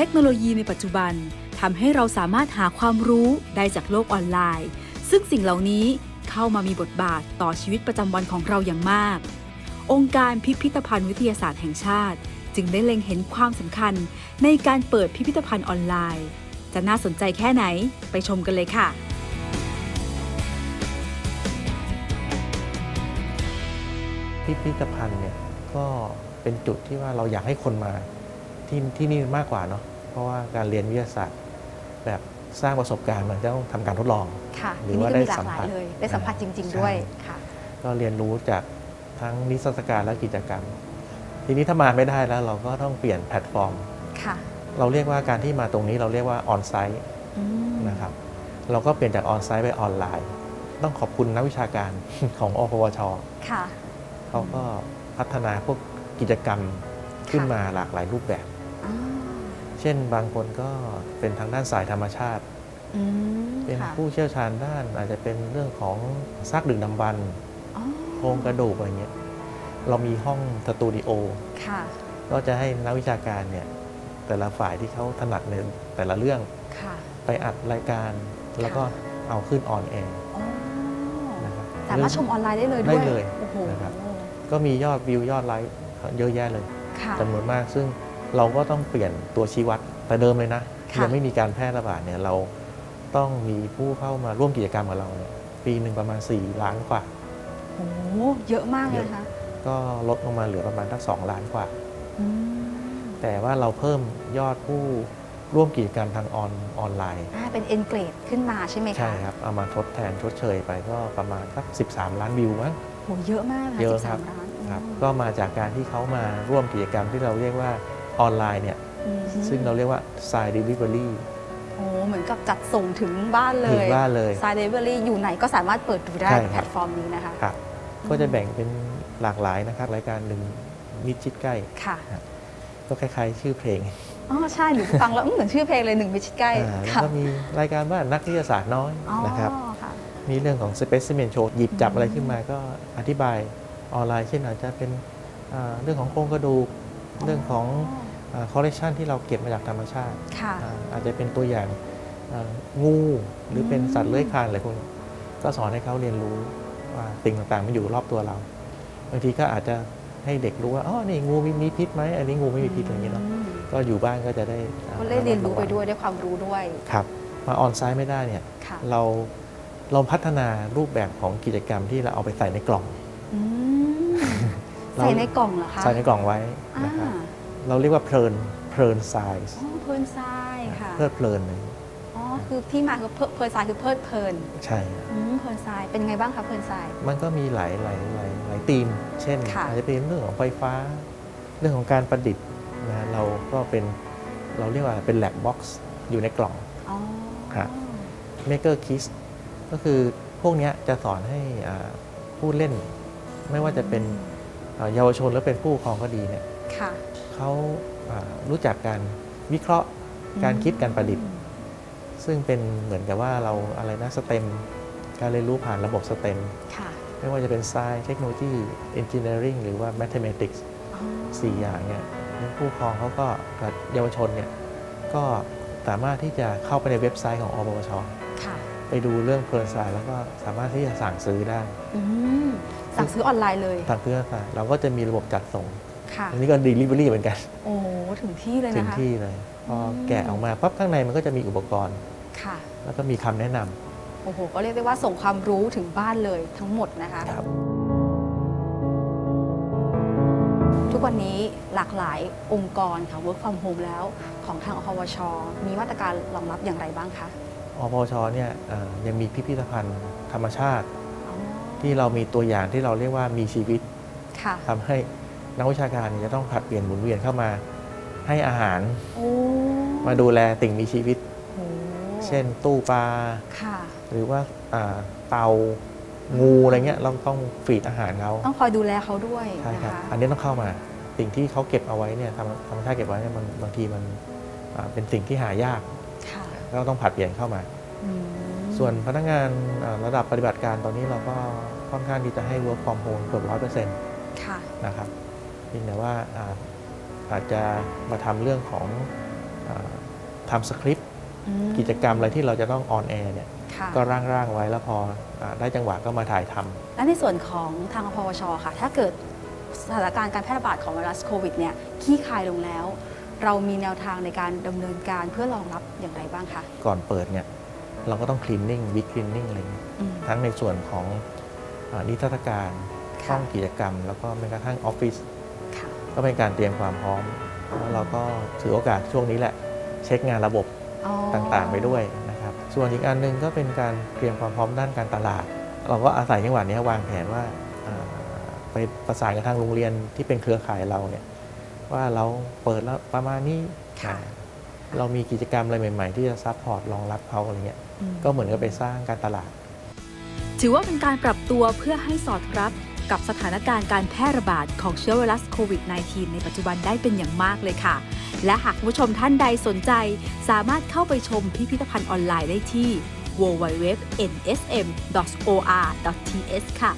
เทคโนโลยีในปัจจุบันทำให้เราสามารถหาความรู้ได้จากโลกออนไลน์ ซึ่งสิ่งเหล่านี้เข้ามามีบทบาทต่อชีวิตประจำวันของเราอย่างมาก องค์การพิพิธภัณฑ์วิทยาศาสตร์แห่งชาติ จึงได้เล็งเห็นความสำคัญในการเปิดพิพิธภัณฑ์ออนไลน์ จะน่าสนใจแค่ไหนไปชมกันเลยค่ะพิพิธภัณฑ์เนี่ยก็เป็นจุดที่ว่าเราอยากให้คนมาที่ที่นี่มากกว่าเนาะ เพราะว่าการเรียนวิทยาศาสตร์ แบบสร้างประสบการณ์มันจะต้องทำการทดลอง ค่ะหรืที่อนี่ว่าก็ได้มีหลาสักมหลายผัสเลยได้สัมผัสจริง ๆ ด้วยใช่ค่ะ ก็เรียนรู้จากทั้งนิทรรศการและกิจกรรม ทีนี้ถ้ามาไม่ได้แล้วเราก็ต้องเปลี่ยนแพลตฟอร์ม ค่ะเราเรียกว่าการที่มาตรงนี้เราเรียกว่าออนไซต์อืมนะครับเราก็เปลี่ยนจากออนไซต์ไปออนไลน์ ต้องขอบคุณนักวิชาการ ของอพวช ค่ะ เขาก็พัฒนาพวกกิจกรรมขึ้นค่ะมาหลากหลายรูปแบบ อ่า เช่นบางคนก็เป็นทางด้านสายธรรมชาติอืมเป็นค่ะผู้เชี่ยวชาญด้านอาจจะเป็นเรื่องของซากดึกดำบรรพ์อ๋อโครงกระดูกอะไรเงี้ยเรามีห้องสตูดิโอค่ะก็จะให้นักวิชาการเนี่ยแต่ละฝ่ายที่เขาถนัดในแต่ละเรื่องค่ะไปอัดรายการแล้วก็เอาขึ้นออนแอร์อ๋อนะครับสามารถชมออนไลน์ได้เลยด้วยได้เลยโอ้โหนะครับก็มียอดวิวยอดไลค์เยอะแยะเลยค่ะจำนวนมากซึ่ง เราก็ต้องเปลี่ยนตัวชี้วัดแต่เดิมเลยนะค่ะยังไม่มีการแพร่ระบาดเนี่ยเราต้องมีผู้เข้ามาร่วมกิจกรรมกับเราเนี่ยปีหนึ่งประมาณ 4 ล้านกว่าโอ้โหเยอะมากเลยนะคะก็ลดลงมาเหลือประมาณทักสองล้านกว่าอืมแต่ว่าเราเพิ่มยอดผู้ร่วมกิจกรรมทางออนออนไลน์อ่าเป็นเอ็นเกรดขึ้นมาใช่ไหมคะ ใช่ครับ เอามาทดแทนชดเชยไปก็ประมาณสัก13 ล้านวิวมั้งโหเยอะมากค่ะเยอะสิบครัสาบมล้านครับอืมก็มาจากการที่เขามาร่วมกิจกรรมที่เราเรียกว่า ออนไลน์เนี่ยอืมซึ่งเราเรียกว่า Sign Delivery โอ้เหมือนกับจัดส่งถึงบ้านเลถึยงบ้านเลยซายเดลิเวอรี่อยู่ไหนก็สามารถเปิดดูได้ใช่ในครับแพลตฟอร์มนี้นะคะครับก็จะแบ่งเป็นหลากหลายนะครับรายการหนึ่งมิดชิดใกล้ค่ะก็คล้ายๆ ชื่อเพลงอ๋อใช่หนูฟังแล้วอื้อเหมือนชื่อเพลงเลยหนึ่งมิชิดใกล้อ่าแล้วค่ะก็มีรายการว่านักวิทยาศาสตร์น้อยอ๋อนะครับค่ะมีเรื่องของ Specimen Show หยิบจับอะไรขึ้นมาก็อธิบายออนไลน์ เช่นอาจจะเป็นอ่าเรื่องของโครงกระดูกเรื่องของ คอลเล t ชันที่เราเก็บมาจากธรรมชาติ ค่ะอ่าอาจจะเป็นตัวอย่างอ่างูหรือเป็นสัตว์เลื้อยคลานอะไรพวกนี้ก็สอนให้เขาเรียนรู้ว่าสิ่งต่างๆมันอยู่รอบตัวเรา บางทีก็อาจจะให้เด็กรู้ว่าอ๋อนี่งูมีมีพิษไหมอันนี้งูไม่มีพิษอะไรอย่างนี้เนาะอืมก็อยู่บ้านก็จะได้อ่าก็ได้เรียนรู้ไปด้วยได้ความรู้ด้วยครับ มาออนไซต์ไม่ได้เนี่ยค่ะเราเราพัฒนารูปแบบของกิจกรรมที่เราเอาไปใส่ในกล่องอืมเราใส่ในกล่องเหรอคะใส่ในกล่องไว้อ่านะครับ เราเรียกว่าเพลินเพลินไซส์อ๋อเพลินทรายค่ะ เพลิดเพลินเลยอ๋อ คือที่มาคือเพลิเพลินทรายคือเพลิดเพลินใช่ครับอืมเพลินทรายเป็นไงบ้างคะเพลินทราย มันก็มีหลายหลายหลายหลายธีม เช่น ค่ะ อาจจะเป็นเรื่องของไฟฟ้า เรื่องของการประดิษฐ์นะเราก็เป็นเราเรียกว่าเป็นแลบบ็อกซ์อยู่ในกล่อง อ๋อครับ Maker Kiss ก็คือพวกเนี้ยจะสอนให้อ่าผู้เล่น ไม่ว่าจะเป็นอ่าเยาวชนหรือเป็นผู้ปกครองก็ดีเนี่ยค่ะ เขาอ่ารู้จักการวิเคราะห์การคิดการประดิษฐ์ ซึ่งเป็นเหมือนกับว่าเราอะไรนะสเต็มการเรียนรู้ผ่านระบบสเต็มค่ะไม่ว่าจะเป็น Science Technology Engineering หรือว่า Mathematics อ๋อสี่อย่างเนี่ยผู้ปกครองเขาก็กับเยาวชนเนี่ยก็สามารถที่จะเข้าไปในเว็บไซต์ของอปวชค่ะไปดูเรื่องเพลินสายแล้วก็สามารถที่จะสั่งซื้อได้อืมสั่งซื้อออนไลน์เลยทางเพื่อนสายเราก็จะมีระบบจัดส่งค่ะ อันนี้ก็ Delivery เหมือนกัน โอ้ถึงที่เลยถึนะงคะ ที่เลยพออม แกะออกมาปั๊บข้างในมันก็จะมีอุปกรณ์ ค่ะ แล้วก็มีคำแนะนำโอ้โห ก็เรียกได้ว่าส่งความรู้ถึงบ้านเลยทั้งหมดนะคะ ครับ ทุกวันนี้หลากหลายองค์กรค่ะ work from home แล้วของทางอพวช มีมาตรการรองรับอย่างไรบ้างคะอปวชเนี่ยเอ่อยังมีพิพิธภัณฑ์ธรรมชาติ อ๋อที่เรามีตัวอย่างที่เราเรียกว่ามีชีวิตค่ะ ทำให้ นักวิชาการเนี่ยจะต้องผลัดเปลี่ยนหมุนเวียนเข้ามาให้อาหารโอ้มาดูแลสิ่งมีชีวิตโหเช่นตู้ปลาค่ะหรือว่าอ่าเตางูอะไรเงี้ยเราต้องฟีดอาหารเขาต้องคอยดูแลเขาด้วยใช่นะครับคะอันนี้ต้องเข้ามาสิ่งที่เขาเก็บเอาไว้เนี่ยธรรมธรรมชาติเก็บไว้เนี่ยมันบางทีมันอ่าเป็นสิ่งที่หายากค่ะก็ต้องผลัดเปลี่ยนเข้ามาอืมส่วนพนักงานอ่าระดับปฏิบัติการตอนนี้เราก็ค่อนข้างที่จะให้ work from home เกือบร้อยเปอร์เซ็นต์ค่ะนะครับ เพียงแต่ว่าอ่าอาจจะมาทำเรื่องของอเอ่อทำสคริปต์อืมกิจกรรมอะไรที่เราจะต้องออนแอร์เนี่ยค่ะก็ร่างๆไว้แล้วพออาได้จังหวะก็มาถ่ายทำและในส่วนของทางอพวชค่ะ ถ้าเกิดสถานการณ์การแพร่ระบาดของไวรัสโควิดเนี่ยขี้คายลงแล้ว เรามีแนวทางในการดำเนินการเพื่อรองรับอย่างไรบ้างคะก่อนเปิดเนี่ยเราก็ต้องคลีนนิ่งวิคลีนนิ่งอะไรเงี้ยอืมทั้งในส่วนของอานิทรรศการห้ค่ะองกิจกรรม แล้วก็แม้กระทั่งออฟฟิศค่ะ ก็เป็นการเตรียมความพร้อมแล้วเราก็ถือโอกาสช่วงนี้แหละ เช็คงานระบบอ๋อต่างๆ ไปด้วยนะครับ ส่วนอีกอันหนึงก็เป็นการเตรียมความพร้อมด้านการตลาด เราก็อาศัยจังหวะนี้วางแผนว่าอ่าไปประสานกับทางโรงเรียนที่เป็นเครือข่ายเราเนี่ยว่าเราเปิดแล้วประมาณนี้ค่ะอ่าเรามีกิจกรรมอะไรใหม่ ๆ ที่จะซัพพอร์ตรองรับเขาอะไรเงี้ยอืมก็เหมือนกับไปสร้างการตลาด ถือว่าเป็นการปรับตัวเพื่อให้สอดรับ กับสถานการณ์การแพร่ระบาดของเชื้อไวรัสโควิด -19 ในปัจจุบันได้เป็นอย่างมากเลยค่ะ และหากผู้ชมท่านใดสนใจ สามารถเข้าไปชมพิพิธภัณฑ์ออนไลน์ได้ที่ www.nsm.or.th ค่ะ